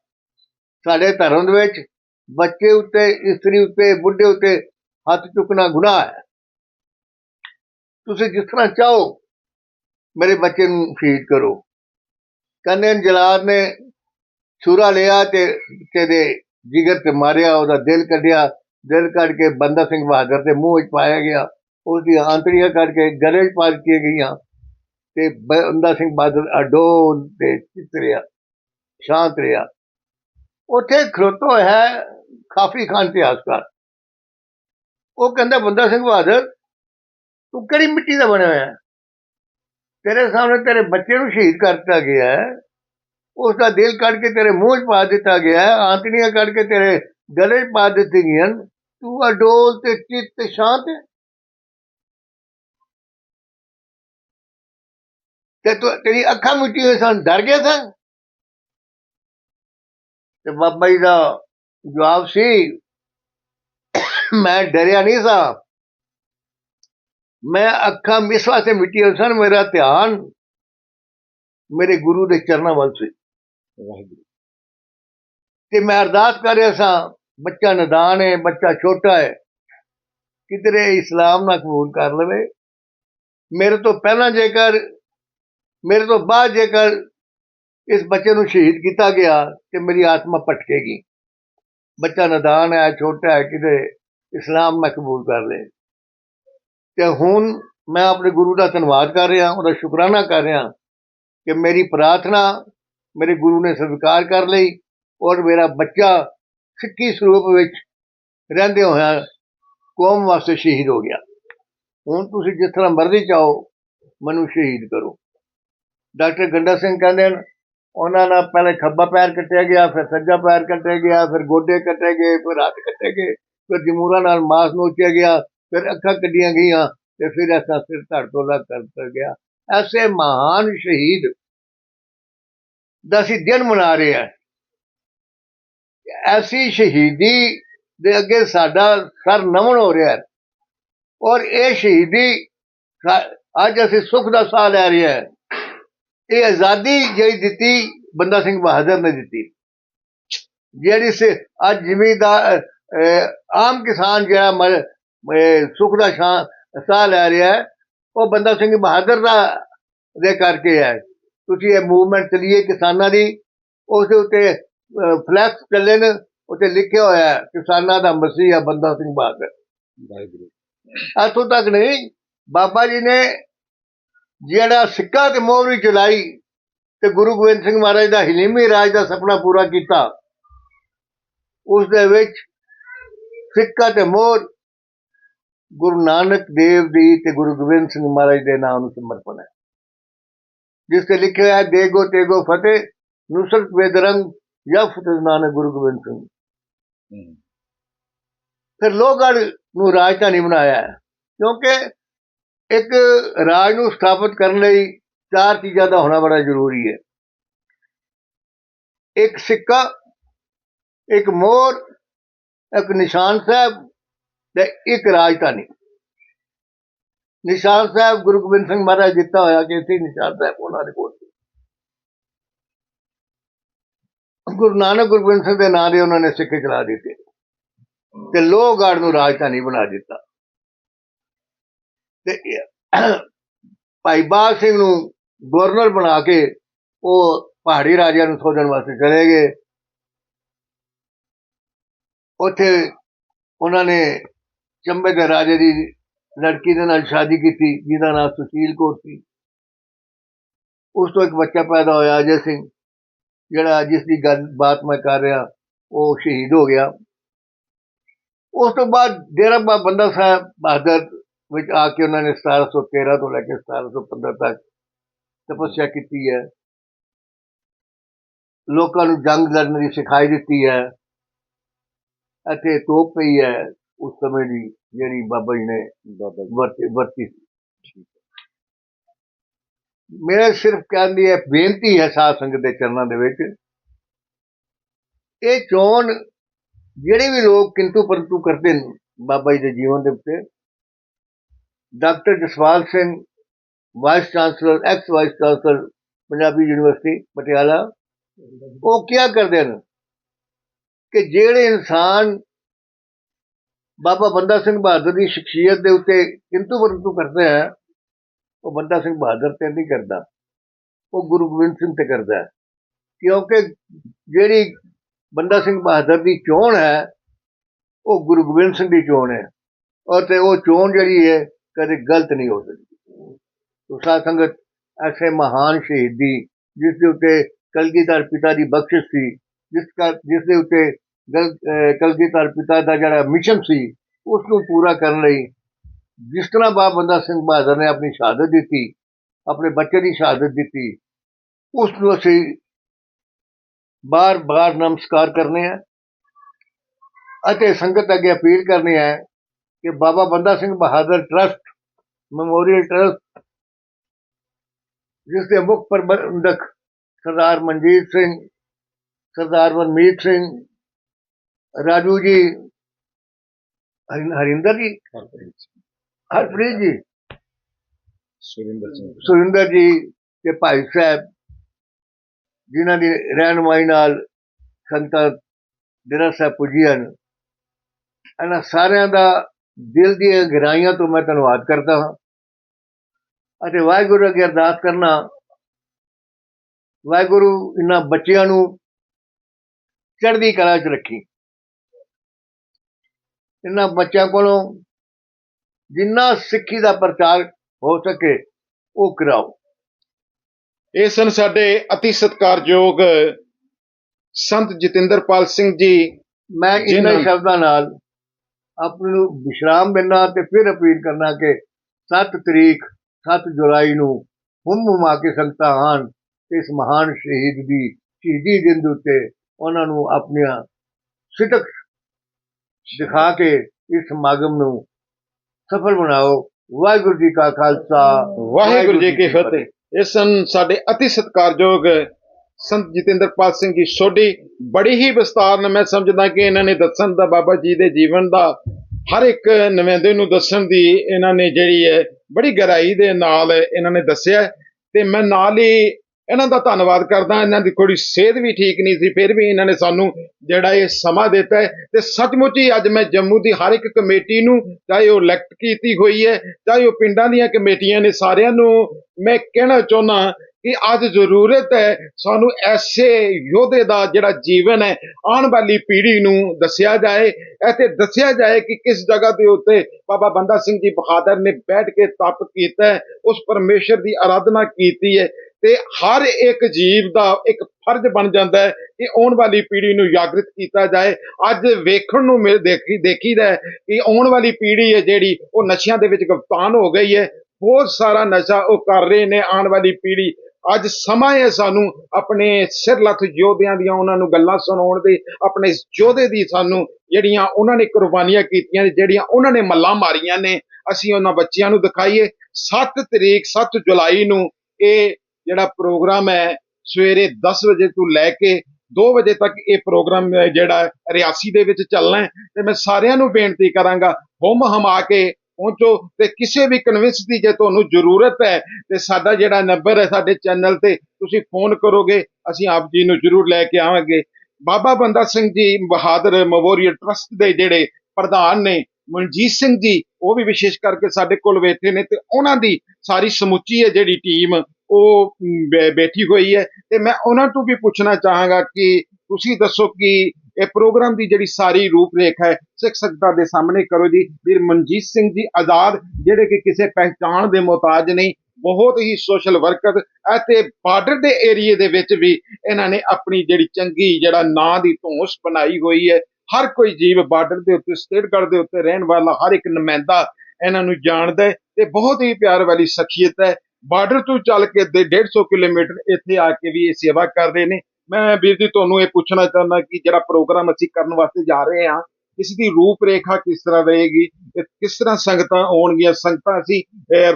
ਸਾਡੇ ਧਰਮ ਦੇ ਵਿੱਚ ਬੱਚੇ ਉੱਤੇ ਇਸਤਰੀ ਉੱਤੇ ਬੁੱਢੇ ਉੱਤੇ ਹੱਥ ਚੁੱਕਣਾ ਗੁਨਾਹ ਹੈ। ਤੁਸੀਂ ਜਿਸ ਤਰ੍ਹਾਂ ਚਾਹੋ, ਮੇਰੇ ਬੱਚੇ ਨੂੰ ਸ਼ਹੀਦ ਕਰੋ। ਕਹਿੰਦੇ ਨੇ ਜਲਾਦ ਨੇ ਛੁਰਾ ਲਿਆ ਤੇ ਤੇਰੇ ਜਿਗਰ ਤੇ ਮਾਰਿਆ, ਉਹਦਾ ਦਿਲ ਕੱਢਿਆ। ਦਿਲ ਕੱਢ ਕੇ ਬੰਦਾ ਸਿੰਘ ਬਹਾਦਰ ਦੇ ਮੂੰਹ ਵਿੱਚ ਪਾਇਆ ਗਿਆ। ਉਸ ਦੀ ਆਂਤੜੀਆਂ ਕੱਢ ਕੇ ਗਲੇ 'ਚ ਪਾ ਦਿੱਤੀਆਂ ਗਈਆਂ। ਤੇ ਬੰਦਾ ਸਿੰਘ ਬਹਾਦਰ ਅਡੋ ਤੇ ਚਿਤਰਿਆ ਸ਼ਾਂਤ ਰਿਹਾ। ਉੱਥੇ ਖਲੋਤੋ ਹੈ, ਕਾਫੀ ਖਾਨ ਇਤਿਹਾਸਕਾਰ। ਉਹ ਕਹਿੰਦਾ, ਬੰਦਾ ਸਿੰਘ ਬਹਾਦਰ, ਤੂੰ ਕਿਹੜੀ ਮਿੱਟੀ ਦਾ ਬਣਿਆ ਹੋਇਆ ਤੇਰੇ ਸਾਹਮਣੇ ਤੇਰੇ ਬੱਚੇ ਨੂੰ ਸ਼ਹੀਦ ਕਰ ਦਿੱਤਾ ਗਿਆ ਹੈ। ਉਸ ਦਾ ਦਿਲ ਕੱਢ ਕੇ ਤੇਰੇ ਮੂੰਹ 'ਚ ਪਾ ਦਿੱਤਾ ਗਿਆ ਹੈ। ਆਂਤੜੀਆਂ ਕੱਢ ਕੇ ਤੇਰੇ ਗਲੇ 'ਚ ਪਾ ਦਿੱਤੀ ਗਈਆਂ ਤੂੰ ਅਡੋਲ ਤੇ ਚਿੱਤ ਤੇ ਸ਼ਾਂਤ ਹੈ? ਤੇ ਤੂੰ, ਤੇਰੀ ਅੱਖਾਂ ਮਿੱਟੀ ਹੋਈ ਸਨ, ਡਰ ਗਿਆ ਸਨ? ਤੇ ਬਾਬਾ ਜੀ ਦਾ ਜਵਾਬ ਸੀ ਮੈਂ ਡਰਿਆ ਨਹੀਂ ਸਾਂ। ਮੈਂ ਅੱਖਾਂ ਇਸ ਵਾਸਤੇ ਮਿੱਟੀ ਹੋਈ ਸਨ, ਮੇਰਾ ਧਿਆਨ ਮੇਰੇ ਗੁਰੂ ਦੇ ਚਰਨਾਂ ਵੱਲ ਸੀ। ਵਾਹਿਗੁਰੂ ਤੇ ਮੈਂ ਅਰਦਾਸ ਕਰ ਰਿਹਾ ਸਾਂ, ਬੱਚਾ ਨਦਾਨ ਹੈ, ਬੱਚਾ ਛੋਟਾ ਹੈ, ਕਿਧਰੇ ਇਸਲਾਮ ਨਾ ਕਬੂਲ ਕਰ ਲਵੇ। ਮੇਰੇ ਤੋਂ ਪਹਿਲਾਂ ਜੇਕਰ, ਮੇਰੇ ਤੋਂ ਬਾਅਦ ਜੇਕਰ ਇਸ ਬੱਚੇ ਨੂੰ ਸ਼ਹੀਦ ਕੀਤਾ ਗਿਆ, ਤੇ ਮੇਰੀ ਆਤਮਾ ਭਟਕੇਗੀ। ਬੱਚਾ ਨਦਾਨ ਹੈ, ਛੋਟਾ ਹੈ ਕਿਤੇ ਇਸਲਾਮ ਨਾ ਕਬੂਲ ਕਰ ਲੇ ਤੇ ਹੁਣ ਮੈਂ ਆਪਣੇ ਗੁਰੂ ਦਾ ਧੰਨਵਾਦ ਕਰ ਰਿਹਾ, ਉਹਦਾ ਸ਼ੁਕਰਾਨਾ ਕਰ ਰਿਹਾ ਕਿ ਮੇਰੀ ਪ੍ਰਾਰਥਨਾ ਮੇਰੇ ਗੁਰੂ ਨੇ ਸਵੀਕਾਰ ਕਰ ਲਈ ਔਰ ਮੇਰਾ ਬੱਚਾ ਸਿੱਖੀ ਸਰੂਪ ਵਿੱਚ ਰਹਿੰਦੇ ਹੋਇਆ ਕੌਮ ਵਾਸਤੇ ਸ਼ਹੀਦ ਹੋ ਗਿਆ। ਹੁਣ ਤੁਸੀਂ ਜਿਸ ਤਰ੍ਹਾਂ ਮਰਜ਼ੀ ਚਾਹੋ, ਮੈਨੂੰ ਸ਼ਹੀਦ ਕਰੋ। ਡਾਕਟਰ ਗੰਡਾ ਸਿੰਘ ਕਹਿੰਦੇ ਨੇ ਉਹਨਾਂ ਨਾਲ ਪਹਿਲੇ ਖੱਬਾ ਪੈਰ ਕੱਟਿਆ ਗਿਆ, ਫਿਰ ਸੱਜਾ ਪੈਰ ਕੱਟਿਆ ਗਿਆ, ਫਿਰ ਗੋਡੇ ਕੱਟੇ ਗਏ, ਫਿਰ ਹੱਥ ਕੱਟੇ ਗਏ। ਫਿਰ ਜਮੂਰਾ ਨਾਲ ਮਾਸ ਨੋਚਿਆ ਗਿਆ, ਫਿਰ ਅੱਖਾਂ ਕੱਢੀਆਂ ਗਈਆਂ ਤੇ ਫਿਰ ਐਸਾ ਸਿਰ ਧੜ ਤੋਂ ਕਰ ਗਿਆ। ਐਸੇ ਮਹਾਨ ਸ਼ਹੀਦ ਦਾ ਅਸੀਂ ਦਿਨ ਮਨਾ ਰਹੇ ਹਾਂ। ਐਸੀ ਸ਼ਹੀਦੀ ਦੇ ਅੱਗੇ ਸਾਡਾ ਸਰ ਨਮਨ ਹੋ ਰਿਹਾ ਔਰ ਇਹ ਸ਼ਹੀਦੀ ਅੱਜ ਅਸੀਂ ਸੁੱਖ ਦਾ ਸਾਹ ਲੈ ਰਹੇ ਹਾਂ। ਇਹ ਆਜ਼ਾਦੀ ਜਿਹੜੀ ਦਿੱਤੀ ਬੰਦਾ ਸਿੰਘ ਬਹਾਦਰ ਨੇ ਦਿੱਤੀ। ਜਿਹੜੀ ਸੇ, ਅੱਜ ਜ਼ਿਮੀਦਾਰ ਆਮ ਕਿਸਾਨ ਜਿਹੜਾ ਮਰ- ਸੁੱਖ ਦਾ ਸਾਹ ਲੈ ਰਿਹਾ ਹੈ। ਉਹ ਬੰਦਾ ਸਿੰਘ ਬਹਾਦਰ ਦਾ ਦੇ ਕਰਕੇ ਹੈ। ਤੁਸੀਂ ਇਹ ਮੂਵਮੈਂਟ ਚਲੀਏ ਕਿਸਾਨਾਂ ਦੀ ਉਸ ਦੇ ਉੱਤੇ ਫਲੈਕਸ ਚੱਲੇ ਨੇ ਉੱਤੇ ਲਿਖਿਆ ਹੋਇਆ ਹੈ ਕਿਸਾਨਾਂ ਦਾ ਮਸੀਹਾ ਬੰਦਾ ਸਿੰਘ ਬਹਾਦਰ। ਵਾਹਿਗੁਰੂ। ਤੱਕ ਨਹੀਂ ਬਾਬਾ ਜੀ ਨੇ ਜਿਹੜਾ ਸਿੱਕਾ ਤੇ ਮੋਹਰੀ ਚਲਾਈ ਤੇ ਗੁਰੂ ਗੋਬਿੰਦ ਸਿੰਘ ਮਹਾਰਾਜ ਦਾ ਹਲੀਮੀ ਰਾਜ ਦਾ ਸੁਪਨਾ ਪੂਰਾ ਕੀਤਾ। ਉਸ ਦੇ ਵਿੱਚ ਸਿੱਕਾ ਤੇ ਮੋਹਰ। ਗੁਰੂ ਨਾਨਕ ਦੇਵ ਦੀ ਤੇ ਗੁਰੂ ਗੋਬਿੰਦ ਸਿੰਘ ਮਹਾਰਾਜ ਦੇ ਨਾਮ ਨੂੰ ਸਮਰਪਣ ਹੈ। ਜਿਸ ਤੇ ਲਿਖਿਆ ਹੋਇਆ ਹੈ ਦੇਗੋ ਤੇਗੋ ਫਤਿਹ ਨੁਸਰਤ ਬੇਦਰੰਗ ਯਫਤ ਨਾਨਕ ਗੁਰੂ ਗੋਬਿੰਦ ਸਿੰਘ। ਫਿਰ ਲੋਹਗੜ੍ਹ ਨੂੰ ਰਾਜਧਾਨੀ ਬਣਾਇਆ ਹੈ। ਕਿਉਂਕਿ ਇੱਕ ਰਾਜ ਨੂੰ ਸਥਾਪਿਤ ਕਰਨ ਲਈ ਚਾਰ ਚੀਜ਼ਾਂ ਦਾ ਹੋਣਾ ਬੜਾ ਜ਼ਰੂਰੀ ਹੈ। ਇੱਕ ਸਿੱਕਾ ਇੱਕ ਮੋਹਰ ਇੱਕ ਨਿਸ਼ਾਨ ਸਾਹਿਬ ਤੇ ਇੱਕ ਰਾਜਧਾਨੀ। ਨਿਸ਼ਾਨ ਸਾਹਿਬ ਗੁਰੂ ਗੋਬਿੰਦ ਸਿੰਘ ਮਹਾਰਾਜ ਦਿੱਤਾ ਹੋਇਆ ਕਿ ਇਸੇ ਨਿਸ਼ਾਨ ਸਾਹਿਬ ਉਹਨਾਂ ਦੇ ਕੋਲ ਸੀ। ਗੁਰੂ ਨਾਨਕ ਗੁਰੂ ਸਿੰਘ ਦੇ ਨਾਂ ਦੇ ਉਹਨਾਂ ਨੇ ਸਿੱਖੇ ਚਲਾ ਦਿੱਤੇ ਤੇ ਲੋਹਗੜ੍ਹ ਨੂੰ ਰਾਜਧਾਨੀ ਬਣਾ ਦਿੱਤਾ। ਤੇ ਭਾਈ ਬਾਗ ਸਿੰਘ ਨੂੰ ਗਵਰਨਰ ਬਣਾ ਕੇ ਉਹ ਪਹਾੜੀ ਰਾਜਿਆਂ ਨੂੰ ਸੋਧਣ ਵਾਸਤੇ ਚਲੇ ਗਏ। ਉੱਥੇ ਉਹਨਾਂ ਨੇ ਚੰਬੇ ਦੇ ਰਾਜੇ ਦੀ ਲੜਕੀ ਦੇ ਨਾਲ ਸ਼ਾਦੀ ਕੀਤੀ, ਜਿਹਦਾ ਨਾਮ ਸੁਸ਼ੀਲ ਕੌਰ ਸੀ। ਉਸ ਤੋਂ ਇੱਕ ਬੱਚਾ ਪੈਦਾ ਹੋਇਆ ਅਜੇ ਸਿੰਘ, ਜਿਹੜਾ ਜਿਸ ਦੀ ਗੱਲ ਬਾਤ ਮੈਂ ਕਰ ਰਿਹਾ, ਉਹ ਸ਼ਹੀਦ ਹੋ ਗਿਆ। ਉਸ ਤੋਂ ਬਾਅਦ ਡੇਰਾ ਬਾਬਾ ਬੰਦਾ ਸਾਹਿਬ ਬਹਾਦਰ ਵਿੱਚ ਆ ਕੇ ਉਹਨਾਂ ਨੇ 1713 ਤੋਂ ਲੈ ਕੇ 1715 ਤੱਕ ਤਪੱਸਿਆ ਕੀਤੀ ਹੈ। ਲੋਕਾਂ ਨੂੰ ਜੰਗ ਲੜਨ ਦੀ ਸਿਖਾਈ ਦਿੱਤੀ ਹੈ। ਅਤੇ ਤੋਪ ਪਈ ਹੈ ਉਸ ਸਮੇਂ ਦੀ ਜਿਹੜੀ ਬਾਬਾ ਜੀ ਨੇ ਬਾਬਾ ਵਰਤੀ ਵਰਤੀ ਸੀ। ਮੇਰੇ ਸਿਰਫ ਕਹਿੰਦੀ ਹੈ ਬੇਨਤੀ ਹੈ ਸਾਧ ਸੰਗਤ ਦੇ ਚਰਨਾਂ ਦੇ ਵਿੱਚ ਇਹ ਚੋਣ ਜਿਹੜੇ ਵੀ ਲੋਕ ਕਿੰਤੂ ਪਰੰਤੂ ਕਰਦੇ ਨੇ ਬਾਬਾ ਜੀ ਦੇ ਜੀਵਨ ਦੇ ਉੱਤੇ doctor Jaswal Singh vice chancellor ex vice chancellor Punjabi university Patiala ਉਹ ਕੀ ਕਰਦੇ ਨੇ? ਕਿ ਜਿਹੜੇ ਇਨਸਾਨ ਬਾਬਾ ਬੰਦਾ ਸਿੰਘ ਬਹਾਦਰ ਦੀ ਸ਼ਖਸੀਅਤ ਦੇ ਉੱਤੇ ਕਿੰਤੂ ਪਰੰਤੂ ਕਰਦੇ ਹੈ ਉਹ ਬੰਦਾ ਸਿੰਘ ਬਹਾਦਰ ਤੇ ਨਹੀਂ ਕਰਦਾ। ਉਹ ਗੁਰੂ ਗੋਬਿੰਦ ਸਿੰਘ ਤੇ ਕਰਦਾ ਹੈ। ਕਿਉਂਕਿ ਜਿਹੜੀ ਬੰਦਾ ਸਿੰਘ ਬਹਾਦਰ ਦੀ ਚੋਣ ਹੈ, ਉਹ ਗੁਰੂ ਗੋਬਿੰਦ ਸਿੰਘ ਦੀ ਚੋਣ ਹੈ। ਔਰ ਤੇ ਉਹ ਚੋਣ ਜਿਹੜੀ ਹੈ, ਕਦੇ ਗਲਤ ਨਹੀਂ ਹੋ ਸਕਦੀ। ਤੋ ਸੰਗਤ, ਐਸੇ ਮਹਾਨ ਸ਼ਹੀਦੀ, ਜਿਸ ਦੇ ਉੱਤੇ ਕਲਗੀਧਰ ਪਿਤਾ ਦੀ ਬਖਸ਼ਿਸ਼ ਸੀ, ਜਿਸ ਦਾ ਜਿਸ ਦੇ ਉੱਤੇ ਗਲ- ਅਹ ਪਿਤਾ ਦਾ ਜਿਹੜਾ ਮਿਸ਼ਨ ਸੀ ਉਸ ਨੂੰ ਪੂਰਾ ਕਰਨ ਲਈ ਜਿਸ ਤਰ੍ਹਾਂ ਬਾਬਾ ਬੰਦਾ ਸਿੰਘ ਬਹਾਦਰ ਨੇ ਆਪਣੀ ਸ਼ਹਾਦਤ ਦਿੱਤੀ, ਆਪਣੇ ਬੱਚੇ ਦੀ ਸ਼ਹਾਦਤ ਦਿੱਤੀ ਉਸ ਨੂੰ ਅਸੀਂ ਬਾਰ-ਬਾਰ ਨਮਸਕਾਰ ਕਰਨੇ ਆ ਅਤੇ ਸੰਗਤ ਅੱਗੇ ਅਪੀਲ ਕਰਨੀ ਹੈ ਕਿ Baba Banda Singh Bahadur trust, memorial trust, ਜਿਸ ਦੇ ਮੁੱਖ ਪ੍ਰਬੰਧਕ ਸਰਦਾਰ ਮਨਜੀਤ ਸਿੰਘ, ਸਰਦਾਰ ਮਨਮੀਤ ਸਿੰਘ ਰਾਜੂ ਜੀ ਹਰਿ- ਹਰਿੰਦਰ ਜੀ? ਹਰਪ੍ਰੀਤ ਜੀ? ਸੁਰਿੰਦਰ ਸਿੰਘ। ਸੁਰਿੰਦਰ ਜੀ ਤੇ ਭਾਈ ਸਾਹਿਬ ਜਿਨ੍ਹਾਂ ਦੀ ਰਹਿਨਮਾਈ ਨਾਲ ਸੰਗਤਾਂ ਡੇਰਾ ਸਾਹਿਬ ਪੁੱਜੀਆਂ ਨੇ ਇਹਨਾਂ ਸਾਰਿਆਂ ਦਾ ਦਿਲ ਦੀਆਂ ਗਹਿਰਾਈਆਂ ਤੋਂ ਮੈਂ ਧੰਨਵਾਦ ਕਰਦਾ ਹਾਂ। ਅਤੇ ਵਾਹਿਗੁਰੂ ਅੱਗੇ ਅਰਦਾਸ ਕਰਨਾ ਵਾਹਿਗੁਰੂ ਇਹਨਾਂ ਬੱਚਿਆਂ ਨੂੰ ਚੜ੍ਹਦੀ ਕਲਾ 'ਚ ਰੱਖੀ। ਇਹਨਾਂ ਬੱਚਿਆਂ ਕੋਲੋਂ ਜਿੰਨਾ ਸਿੱਖੀ ਦਾ ਪ੍ਰਚਾਰ ਹੋ ਸਕੇ ਉਹ ਕਰਾਓ ਇਹ ਸਨ ਸਾਡੇ ਅਤੀ ਸਤਿਕਾਰਯੋਗ ਸੰਤ ਜਤਿੰਦਰਪਾਲ ਸਿੰਘ ਜੀ ਮੈਂ ਇਹਨਾਂ। ਸ਼ਬਦਾਂ ਨਾਲ ਆਪਣੇ ਨੂੰ ਵਿਸ਼ਰਾਮ ਦੇਣਾ ਤੇ ਫਿਰ ਅਪੀਲ ਕਰਨਾ ਕਿ 7 ਤਰੀਕ 7 ਜੁਲਾਈ ਨੂੰ ਹੁਮ ਕੇ ਸੰਗਤਾਂ ਤੇ ਇਸ ਮਹਾਨ ਸ਼ਹੀਦ ਦੀ ਸ਼ਹੀਦੀ ਦਿਨ ਉੱਤੇ ਉਹਨਾਂ ਨੂੰ ਆਪਣੀਆਂ ਸਿਦਕ ਦਿਖਾ ਕੇ ਇਸ ਸਮਾਗਮ ਨੂੰ ਸਫਲ ਬਣਾਓ। ਵਾਹਿਗੁਰੂ ਜੀ ਕਾ ਖਾਲਸਾ ਵਾਹਿਗੁਰੂ ਜੀ ਕੀ ਫਤਿਹ। ਇਹ ਸਨ ਸਾਡੇ ਅਤੀ ਸਤਿਕਾਰਯੋਗ ਸੰਤ ਜਤਿੰਦਰਪਾਲ ਸਿੰਘ ਜੀ। ਸੋਢੀ ਬੜੀ ਹੀ ਵਿਸਤਾਰ ਨਾਲ ਮੈਂ ਸਮਝਦਾ ਕਿ ਇਹਨਾਂ ਨੇ ਦੱਸਣ ਦਾ ਬਾਬਾ ਜੀ ਦੇ ਜੀਵਨ ਦਾ ਹਰ ਇੱਕ ਨੁਮਾਇੰਦੇ ਨੂੰ ਦੱਸਣ ਦੀ ਇਹਨਾਂ ਨੇ ਜਿਹੜੀ ਹੈ ਬੜੀ ਗਹਿਰਾਈ ਦੇ ਨਾਲ ਇਹਨਾਂ ਨੇ ਦੱਸਿਆ ਤੇ ਮੈਂ ਨਾਲ ਹੀ ਇਹਨਾਂ ਦਾ ਧੰਨਵਾਦ ਕਰਦਾ, ਇਹਨਾਂ ਦੀ ਥੋੜੀ ਸਿਹਤ ਵੀ ਠੀਕ ਨਹੀਂ ਸੀ, ਫਿਰ ਵੀ ਇਹਨਾਂ ਨੇ ਸਾਨੂੰ ਜਿਹੜਾ ਇਹ ਸਮਾਂ ਦਿੱਤਾ ਹੈ ਤੇ ਸੱਚਮੁੱਚ ਹੀ ਅੱਜ ਮੈਂ ਜੰਮੂ ਦੀ ਹਰ ਇੱਕ ਕਮੇਟੀ ਨੂੰ, ਚਾਹੇ ਉਹ ਇਲੈਕਟ ਕੀਤੀ ਹੋਈ ਹੈ, ਚਾਹੇ ਉਹ ਪਿੰਡਾਂ ਦੀਆਂ ਕਮੇਟੀਆਂ ਨੇ ਸਾਰਿਆਂ ਨੂੰ, ਮੈਂ ਕਹਿਣਾ ਚਾਹੁੰਦਾ ਕਿ ਅੱਜ ਜ਼ਰੂਰਤ ਹੈ ਸਾਨੂੰ ਐਸੇ ਯੋਧੇ ਦਾ ਜਿਹੜਾ ਜੀਵਨ ਹੈ, ਆਉਣ ਵਾਲੀ ਪੀੜ੍ਹੀ ਨੂੰ ਦੱਸਿਆ ਜਾਏ ਅਤੇ ਦੱਸਿਆ ਜਾਏ ਕਿ ਕਿਸ ਜਗ੍ਹਾ ਦੇ ਉੱਤੇ ਬਾਬਾ ਬੰਦਾ ਸਿੰਘ ਜੀ ਬਹਾਦਰ ਨੇ ਬੈਠ ਕੇ ਤਪ ਕੀਤਾ ਉਸ ਪਰਮੇਸ਼ਰ ਦੀ ਆਰਾਧਨਾ ਕੀਤੀ ਹੈ ਤੇ ਹਰ ਇੱਕ ਜੀਵ ਦਾ ਇੱਕ ਫਰਜ਼ ਬਣ ਜਾਂਦਾ ਹੈ ਕਿ ਆਉਣ ਵਾਲੀ ਪੀੜ੍ਹੀ ਨੂੰ ਜਾਗਰਿਤ ਕੀਤਾ ਜਾਏ। ਅੱਜ ਵੇਖਣ ਨੂੰ ਮਿਲ ਦੇਖੀ, ਦੇਖੀਦਾ ਹੈ ਕਿ ਆਉਣ ਵਾਲੀ ਪੀੜ੍ਹੀ ਹੈ ਜਿਹੜੀ, ਉਹ ਨਸ਼ਿਆਂ ਦੇ ਵਿੱਚ ਗਰਫਤਾਨ ਹੋ ਗਈ ਹੈ। ਬਹੁਤ ਸਾਰਾ ਨਸ਼ਾ ਉਹ ਕਰ ਰਹੇ ਨੇ ਆਉਣ ਵਾਲੀ ਪੀੜ੍ਹੀ। ਅੱਜ ਸਮਾਂ ਹੈ ਸਾਨੂੰ ਆਪਣੇ ਸਿਰ ਲੱਥ ਯੋਧਿਆਂ ਦੀਆਂ ਉਹਨਾਂ ਨੂੰ ਗੱਲਾਂ ਸੁਣਾਉਣ ਦੀ, ਆਪਣੇ ਯੋਧੇ ਦੀ ਸਾਨੂੰ ਜਿਹੜੀਆਂ ਉਹਨਾਂ ਨੇ ਕੁਰਬਾਨੀਆਂ ਕੀਤੀਆਂ ਨੇ, ਜਿਹੜੀਆਂ ਉਹਨਾਂ ਨੇ ਮੱਲਾਂ ਮਾਰੀਆਂ ਨੇ, ਅਸੀਂ ਉਹਨਾਂ ਬੱਚਿਆਂ ਨੂੰ ਦਿਖਾਈਏ। 7 ਤਰੀਕ 7 ਜੁਲਾਈ ਨੂੰ ਇਹ ਜਿਹੜਾ ਪ੍ਰੋਗਰਾਮ ਹੈ ਸਵੇਰੇ 10 ਵਜੇ ਤੋਂ ਲੈ ਕੇ 2 ਵਜੇ ਤੱਕ ਇਹ ਪ੍ਰੋਗਰਾਮ ਜਿਹੜਾ ਰਿਆਸੀ ਦੇ ਵਿੱਚ ਚੱਲਣਾ ਹੈ। ਤੇ ਮੈਂ ਸਾਰਿਆਂ ਨੂੰ ਬੇਨਤੀ ਕਰਾਂਗਾ ਹੁਮ ਹਮਾ ਕੇ ਪਹੁੰਚੋ ਤੇ ਕਿਸੇ ਵੀ ਕਨਵਿੰਸ ਦੀ ਜੇ ਤੁਹਾਨੂੰ ਜ਼ਰੂਰਤ ਹੈ ਤੇ ਸਾਡਾ ਜਿਹੜਾ ਨੰਬਰ ਹੈ ਸਾਡੇ ਚੈਨਲ ਤੇ ਤੁਸੀਂ ਫੋਨ ਕਰੋਗੇ, ਅਸੀਂ ਆਪ ਜੀ ਨੂੰ ਜ਼ਰੂਰ ਲੈ ਕੇ ਆਵਾਂਗੇ। ਬਾਬਾ ਬੰਦਾ ਸਿੰਘ ਜੀ ਬਹਾਦਰ ਮੈਮੋਰੀਅਲ ਟਰਸਟ ਦੇ ਜਿਹੜੇ ਪ੍ਰਧਾਨ ਨੇ, ਮਨਜੀਤ ਸਿੰਘ ਜੀ, ਉਹ ਵੀ ਵਿਸ਼ੇਸ਼ ਕਰਕੇ ਸਾਡੇ ਕੋਲ ਬੈਠੇ ਨੇ ਤੇ ਉਹਨਾਂ ਦੀ ਸਾਰੀ ਸਮੁੱਚੀ ਹੈ ਜਿਹੜੀ ਟੀਮ ਉਹ ਬੈ- ਬੈਠੀ ਹੋਈ ਹੈ। ਤੇ ਮੈਂ ਉਹਨਾਂ ਤੋਂ ਵੀ ਪੁੱਛਣਾ ਚਾਹਾਂਗਾ ਕਿ ਤੁਸੀਂ ਦੱਸੋ ਕਿ ਇਹ ਪ੍ਰੋਗਰਾਮ ਦੀ ਜਿਹੜੀ ਸਾਰੀ ਰੂਪਰੇਖਾ ਹੈ, ਸਿੱਖ ਸੰਗਤਾਂ ਦੇ ਸਾਹਮਣੇ ਕਰੋ ਜੀ। ਵੀਰ ਮਨਜੀਤ ਸਿੰਘ ਜੀ ਆਜ਼ਾਦ, ਜਿਹੜੇ ਕਿ ਕਿਸੇ ਪਹਿਚਾਣ ਦੇ ਮੁਹਤਾਜ ਨਹੀਂ, ਬਹੁਤ ਹੀ ਸੋਸ਼ਲ ਵਰਕਰ ਅਤੇ ਬਾਰਡਰ ਦੇ ਏਰੀਏ ਦੇ ਵਿੱਚ ਵੀ ਇਹਨਾਂ ਨੇ ਆਪਣੀ ਜਿਹੜੀ ਚੰਗੀ ਜਿਹੜਾ ਨਾਂ ਦੀ ਧੌਂਸ ਬਣਾਈ ਹੋਈ ਹੈ। ਹਰ ਕੋਈ ਜੀਵ ਬਾਰਡਰ ਦੇ ਉੱਤੇ ਸਟੇਟਗੜ੍ਹ ਦੇ ਉੱਤੇ ਰਹਿਣ ਵਾਲਾ ਹਰ ਇੱਕ ਨੁਮਾਇੰਦਾ ਇਹਨਾਂ ਨੂੰ ਜਾਣਦਾ ਹੈ ਤੇ ਬਹੁਤ ਹੀ ਪਿਆਰ ਵਾਲੀ ਸ਼ਖੀਅਤ ਹੈ। ਬਾਰਡਰ ਤੋਂ ਚੱਲ ਕੇ ਦੇ 150 ਕਿਲੋਮੀਟਰ ਇੱਥੇ ਆ ਕੇ ਵੀ ਇਹ ਸੇਵਾ ਕਰ ਰਹੇ ਨੇ। ਮੈਂ ਵੀਰ ਜੀ ਤੁਹਾਨੂੰ ਇਹ ਪੁੱਛਣਾ ਚਾਹੁੰਦਾ ਕਿ ਜਿਹੜਾ ਪ੍ਰੋਗਰਾਮ ਅਸੀਂ ਕਰਨ ਵਾਸਤੇ ਜਾ ਰਹੇ ਹਾਂ, ਇਸ ਦੀ ਰੂਪਰੇਖਾ ਕਿਸ ਤਰ੍ਹਾਂ ਰਹੇਗੀ? ਕਿਸ ਤਰ੍ਹਾਂ ਸੰਗਤਾਂ ਆਉਣਗੀਆਂ? ਸੰਗਤਾਂ ਅਸੀਂ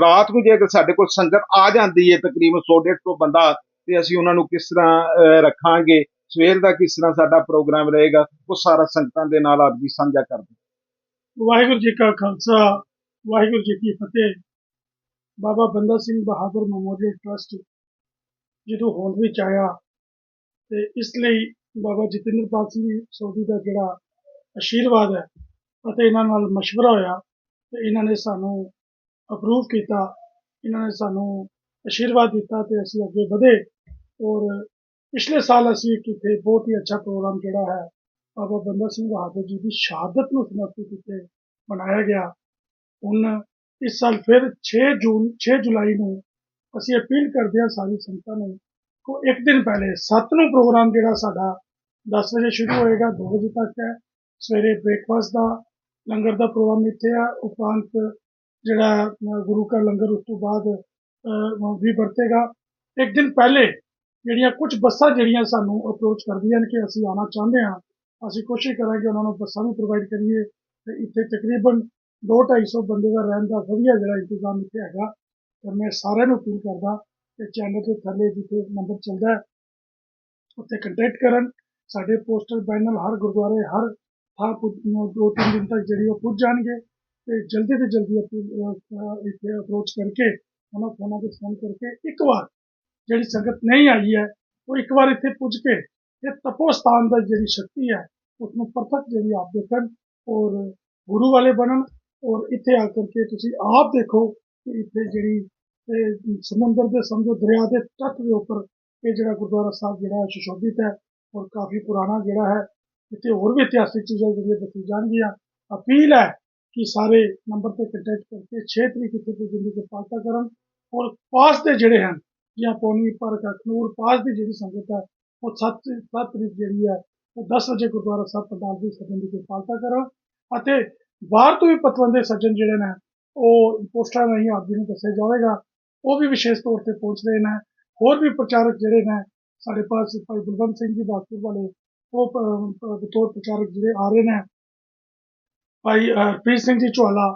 ਰਾਤ ਨੂੰ ਜੇ ਅਗਰ ਸਾਡੇ ਕੋਲ ਸੰਗਤ ਆ ਜਾਂਦੀ ਹੈ, ਤਕਰੀਬਨ 100 150 ਬੰਦਾ, ਤੇ ਅਸੀਂ ਉਹਨਾਂ ਨੂੰ ਕਿਸ ਤਰ੍ਹਾਂ ਰੱਖਾਂਗੇ? ਸਵੇਰ ਦਾ ਕਿਸ ਤਰ੍ਹਾਂ ਸਾਡਾ ਪ੍ਰੋਗਰਾਮ ਰਹੇਗਾ? ਉਹ ਸਾਰਾ ਸੰਗਤਾਂ ਦੇ ਨਾਲ ਆਪ ਜੀ ਸਾਂਝਾ ਕਰਦੇ ਵਾਹਿਗੁਰੂ ਜੀ ਕਾ ਖਾਲਸਾ, ਵਾਹਿਗੁਰੂ ਜੀ ਕੀ ਫਤਿਹ। ਬਾਬਾ ਬੰਦਾ ਸਿੰਘ ਬਹਾਦਰ ਮੈਮੋਰੀਅਲ ਟਰਸਟ ਜਦੋਂ ਹੋਂਦ ਵਿੱਚ ਆਇਆ ਤੇ ਇਸ ਲਈ ਬਾਬਾ ਜਤਿੰਦਰਪਾਲ ਸਿੰਘ ਸੋਢੀ ਦਾ ਜਿਹੜਾ ਆਸ਼ੀਰਵਾਦ ਹੈ ਅਤੇ ਇਹਨਾਂ ਨਾਲ مشورہ ਹੋਇਆ ਤੇ ਇਹਨਾਂ ਨੇ ਸਾਨੂੰ ਅਪਰੂਵ ਕੀਤਾ ਇਹਨਾਂ ਨੇ ਸਾਨੂੰ ਆਸ਼ੀਰਵਾਦ ਦਿੱਤਾ ਤੇ ਅਸੀਂ ਅੱਗੇ ਵਧੇ ਔਰ ਪਿਛਲੇ ਸਾਲ ਅਸੀਂ ਇੱਕ ਇੱਥੇ ਬਹੁਤ ਹੀ ਅੱਛਾ ਪ੍ਰੋਗਰਾਮ ਜਿਹੜਾ ਹੈ ਬਾਬਾ ਬੰਦਾ ਸਿੰਘ ਬਹਾਦਰ ਜੀ ਦੀ ਸ਼ਹਾਦਤ ਨੂੰ ਸਮਰਪਿਤ ਇੱਥੇ ਮਨਾਇਆ ਗਿਆ ਹੁਣ ਇਸ ਸਾਲ ਫਿਰ 6 ਜੂਨ 6 ਜੁਲਾਈ ਨੂੰ ਅਸੀਂ ਅਪੀਲ ਕਰਦੇ ਹਾਂ ਸਾਰੀ ਸੰਗਤਾਂ ਨੂੰ ਕੋ ਇੱਕ ਦਿਨ ਪਹਿਲੇ 7 ਨੂੰ ਪ੍ਰੋਗਰਾਮ ਜਿਹੜਾ ਸਾਡਾ 10 ਵਜੇ ਸ਼ੁਰੂ ਹੋਏਗਾ 2 ਵਜੇ ਤੱਕ ਹੈ। ਸਵੇਰੇ ਬ੍ਰੇਕਫਾਸਟ ਦਾ, ਲੰਗਰ ਦਾ ਪ੍ਰੋਗਰਾਮ ਇੱਥੇ ਆ। ਉਪਰੰਤ ਜਿਹੜਾ ਗੁਰੂ ਕਾ ਲੰਗਰ ਉਸ ਤੋਂ ਬਾਅਦ ਵੀ ਵਰਤੇਗਾ। ਇੱਕ ਦਿਨ ਪਹਿਲੇ ਜਿਹੜੀਆਂ ਕੁਝ ਬੱਸਾਂ ਜਿਹੜੀਆਂ ਸਾਨੂੰ ਅਪਰੋਚ ਕਰਦੀਆਂ ਨੇ ਕਿ ਅਸੀਂ ਆਉਣਾ ਚਾਹੁੰਦੇ ਹਾਂ, ਅਸੀਂ ਕੋਸ਼ਿਸ਼ ਕਰਾਂਗੇ ਉਹਨਾਂ ਨੂੰ ਬੱਸਾਂ ਵੀ ਪ੍ਰੋਵਾਈਡ ਕਰੀਏ। ਤੇ ਇੱਥੇ ਤਕਰੀਬਨ 2-250 ਬੰਦੇ ਦਾ ਰਹਿਣ ਦਾ ਵਧੀਆ ਜਿਹੜਾ ਇੰਤਜ਼ਾਮ ਇੱਥੇ ਹੈਗਾ। ਤੇ ਮੈਂ ਸਾਰਿਆਂ ਨੂੰ ਅਪੀਲ ਕਰਦਾ ਕਿ ਚੈਨਲ ਦੇ ਥੱਲੇ ਜਿੱਥੇ ਨੰਬਰ ਚੱਲਦਾ ਹੈ ਉੱਤੇ ਕੰਟੈਕਟ ਕਰਨ। ਸਾਡੇ ਪੋਸਟਰ ਬੈਨਰ ਹਰ ਗੁਰਦੁਆਰੇ, ਹਰ ਥਾਂ ਪੁੱਜ- ਦੋ ਤਿੰਨ ਦਿਨ ਤੱਕ ਜਿਹੜੀ ਉਹ ਪੁੱਜ ਜਾਣਗੇ। ਤੇ ਜਲਦੀ ਤੋਂ ਜਲਦੀ ਅਪੀਲ ਇੱਥੇ ਅਪਰੋਚ ਕਰਕੇ, ਉਹਨਾਂ ਫੋਨਾਂ ਤੇ ਫੋਨ ਕਰਕੇ ਇੱਕ ਵਾਰ ਜਿਹੜੀ ਸੰਗਤ ਨਹੀਂ ਆਈ ਹੈ, ਉਹ ਇੱਕ ਵਾਰ ਇੱਥੇ ਪੁੱਜ ਕੇ ਇਹ ਤਪੋਸਥਾਨ ਦਾ ਜਿਹੜੀ ਸ਼ਕਤੀ ਹੈ ਉਸ ਨੂੰ ਪ੍ਰਤੱਖ ਜਿਹੜੀ ਆਪ ਦੇਖਣ ਔਰ ਗੁਰੂ ਵਾਲੇ ਬਣਨ। ਔਰ ਇੱਥੇ ਆ ਕਰਕੇ ਤੁਸੀਂ ਆਪ ਦੇਖੋ ਕਿ ਇੱਥੇ ਜਿਹੜੀ ਸਮੁੰਦਰ ਦੇ ਸਮਝੋ ਦਰਿਆ ਦੇ ਤੱਟ ਦੇ ਉੱਪਰ ਇਹ ਜਿਹੜਾ ਗੁਰਦੁਆਰਾ ਸਾਹਿਬ ਜਿਹੜਾ ਹੈ ਸੁਸ਼ੋਭਿਤ ਹੈ ਔਰ ਕਾਫੀ ਪੁਰਾਣਾ ਜਿਹੜਾ ਹੈ, ਇੱਥੇ ਹੋਰ ਵੀ ਇਤਿਹਾਸਿਕ ਚੀਜ਼ਾਂ ਜਿਹੜੀਆਂ ਦੱਸੀ ਜਾਣਗੀਆਂ। ਅਪੀਲ ਹੈ ਕਿ ਸਾਰੇ ਨੰਬਰ ਤੇ ਕੰਟੈਕਟ ਕਰਕੇ 6 ਤਰੀਕ ਇੱਥੇ ਪੁੱਜਣ ਦੀ ਕਿਰਪਾਲਤਾ ਕਰਨ ਔਰ ਪਾਸ ਦੇ ਜਿਹੜੇ ਹਨ, ਜਾਂ ਪੌਣੀ ਪਰ ਅਖਨੂਰ ਪਾਸ ਦੀ ਜਿਹੜੀ ਸੰਗਤ ਹੈ, ਉਹ 7 7 ਤਰੀਕ ਜਿਹੜੀ ਹੈ, ਉਹ 10 ਵਜੇ ਗੁਰਦੁਆਰਾ ਸਾਹਿਬ ਪੰਡਾਲ ਦੀ ਸਜਣ ਦੀ ਕਿਰਪਾਲਤਾ ਕਰਨ ਅਤੇ ਬਾਹਰ ਤੋਂ ਵੀ ਪਤਵੰਦੇ ਸੱਜਣ ਜਿਹੜੇ ਨੇ, ਉਹ ਪੋਸਟਰਾਂ ਰਾਹੀਂ ਆਪ ਜੀ ਨੂੰ ਦੱਸਿਆ ਜਾਵੇਗਾ, ਉਹ ਵੀ ਵਿਸ਼ੇਸ਼ ਤੌਰ ਤੇ ਪਹੁੰਚ ਰਹੇ ਨੇ। ਹੋਰ ਵੀ ਪ੍ਰਚਾਰਕ ਜਿਹੜੇ ਨੇ, ਸਾਡੇ ਪਾਸ ਭਾਈ ਬਲਵੰਤ ਸਿੰਘ ਜੀ ਬਾਸਪੁਰ ਵਾਲੇ, ਉਹ ਬਤੌਰ ਪ੍ਰਚਾਰਕ ਜਿਹੜੇ ਆ ਰਹੇ ਨੇ, ਭਾਈ ਹਰਪ੍ਰੀਤ ਸਿੰਘ ਜੀ ਚੋਲਾ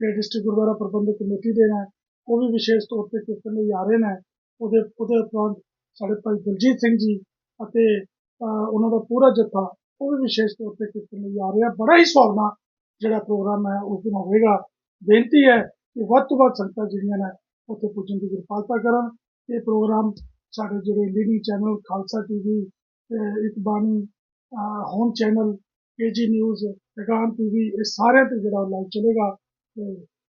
ਜਿਹੜੇ ਡਿਸਟ੍ਰਿਕਟ ਗੁਰਦੁਆਰਾ ਪ੍ਰਬੰਧਕ ਕਮੇਟੀ ਦੇ ਨੇ, ਉਹ ਵੀ ਵਿਸ਼ੇਸ਼ ਤੌਰ ਤੇ ਕੀਰਤਨ ਲਈ ਆ ਰਹੇ ਨੇ। ਉਹਦੇ ਉਹਦੇ ਉਪਰੰਤ ਸਾਡੇ ਭਾਈ ਦਲਜੀਤ ਸਿੰਘ ਜੀ ਅਤੇ ਉਹਨਾਂ ਦਾ ਪੂਰਾ ਜੱਥਾ, ਉਹ ਵੀ ਵਿਸ਼ੇਸ਼ ਤੌਰ ਤੇ ਕੀਰਤਨ ਲਈ ਆ ਰਿਹਾ। ਬੜਾ ਹੀ ਸੁਹਾਵਣਾ ਜਿਹੜਾ ਪ੍ਰੋਗਰਾਮ ਹੈ, ਉਸ ਦਿਨ ਹੋਵੇਗਾ। ਬੇਨਤੀ ਹੈ ਕਿ ਵੱਧ ਤੋਂ ਵੱਧ ਸੰਗਤਾਂ ਜਿਹੜੀਆਂ ਨੇ, ਉੱਥੇ ਪੁੱਜਣ ਦੀ ਕਿਰਪਾਲਤਾ ਕਰਨ। ਇਹ ਪ੍ਰੋਗਰਾਮ ਸਾਡੇ ਜਿਹੜੇ ਲੀਡਿੰਗ ਚੈਨਲ ਖਾਲਸਾ ਟੀਵੀ ਇੱਕ Bani home channel KG news Lagaan TV ਇਹ ਸਾਰਿਆਂ ਤੇ ਜਿਹੜਾ ਲਾਈਵ ਚਲੇਗਾ, ਤੇ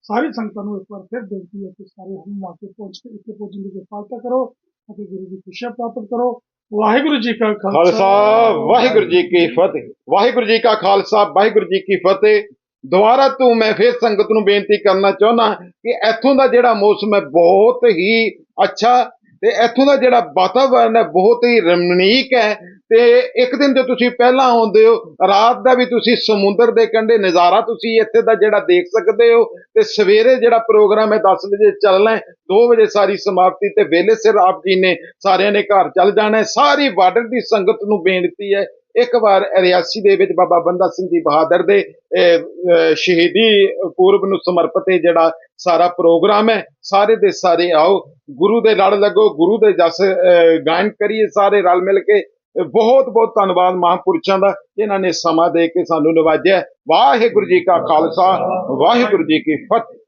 ਸਾਰੀ ਸੰਗਤਾਂ ਨੂੰ ਇੱਕ ਵਾਰ ਫਿਰ ਬੇਨਤੀ ਹੈ ਕਿ ਸਾਰੇ ਹੁਣ ਮੌਕੇ ਪਹੁੰਚ ਕੇ ਇੱਥੇ ਪੁੱਜਣ ਦੀ ਕਿਰਪਾਲਤਾ ਕਰੋ ਅਤੇ ਗੁਰੂ ਦੀ ਖੁਸ਼ੀ ਪ੍ਰਾਪਤ ਕਰੋ। ਵਾਹਿਗੁਰੂ ਜੀ ਕਾ ਖਾਲਸਾ। ਵਾਹਿਗੁਰੂ ਜੀ ਕੀ ਫਤਿਹ। ਵਾਹਿਗੁਰੂ ਜੀ ਕਾ ਖਾਲਸਾ, ਵਾਹਿਗੁਰੂ ਜੀ ਕੀ ਫਤਿਹ। ਦੁਬਾਰਾ ਤੋਂ ਮੈਂ ਫਿਰ ਸੰਗਤ ਨੂੰ ਬੇਨਤੀ ਕਰਨਾ ਚਾਹੁੰਦਾ ਕਿ ਇੱਥੋਂ ਦਾ ਜਿਹੜਾ ਮੌਸਮ ਹੈ ਬਹੁਤ ਹੀ ਅੱਛਾ ਤੇ ਇੱਥੋਂ ਦਾ ਜਿਹੜਾ ਵਾਤਾਵਰਨ ਹੈ ਬਹੁਤ ਹੀ ਰਮਣੀਕ ਹੈ ਤੇ ਇੱਕ ਦਿਨ ਜੇ ਤੁਸੀਂ ਪਹਿਲਾਂ ਆਉਂਦੇ ਹੋ, ਰਾਤ ਦਾ ਵੀ ਤੁਸੀਂ ਸਮੁੰਦਰ ਦੇ ਕੰਢੇ ਨਜ਼ਾਰਾ ਤੁਸੀਂ ਇੱਥੇ ਦਾ ਜਿਹੜਾ ਦੇਖ ਸਕਦੇ ਹੋ ਤੇ ਸਵੇਰੇ ਜਿਹੜਾ ਪ੍ਰੋਗਰਾਮ ਹੈ 10 ਵਜੇ ਚੱਲਣਾ ਹੈ 2 ਵਜੇ ਸਾਰੀ ਸਮਾਪਤੀ ਤੇ ਵੇਲੇ ਸਿਰ ਆਪ ਜੀ ਨੇ ਸਾਰਿਆਂ ਨੇ ਘਰ ਚੱਲ ਜਾਣਾ ਹੈ, ਸਾਰੀ ਬਾਰਡਰ ਦੀ ਸੰਗਤ ਨੂੰ ਬੇਨਤੀ ਹੈ ਇੱਕ ਵਾਰ ਰਿਆਸੀ ਦੇ ਵਿੱਚ ਬਾਬਾ ਬੰਦਾ ਸਿੰਘ ਜੀ ਬਹਾਦਰ ਦੇ ਅਹ, ਸ਼ਹੀਦੀ ਪੂਰਬ ਨੂੰ ਸਮਰਪਿਤ ਇਹ ਜਿਹੜਾ ਸਾਰਾ ਪ੍ਰੋਗਰਾਮ ਹੈ ਸਾਰੇ ਦੇ ਸਾਰੇ ਆਓ ਗੁਰੂ ਦੇ ਲੜ ਲੱਗੋ ਗੁਰੂ ਦੇ ਜਸ ਅਹ, ਗਾਇਨ ਕਰੀਏ ਸਾਰੇ ਰਲ ਮਿਲ ਕੇ। ਬਹੁਤ ਬਹੁਤ ਧੰਨਵਾਦ ਮਹਾਂਪੁਰਸ਼ਾਂ ਦਾ ਇਹਨਾਂ ਨੇ ਸਮਾਂ ਦੇ ਕੇ ਸਾਨੂੰ ਨਵਾਜਿਆ। ਵਾਹਿਗੁਰੂ ਜੀ ਕਾ ਖਾਲਸਾ ਵਾਹਿਗੁਰੂ ਜੀ ਕੀ ਫਤਿਹ।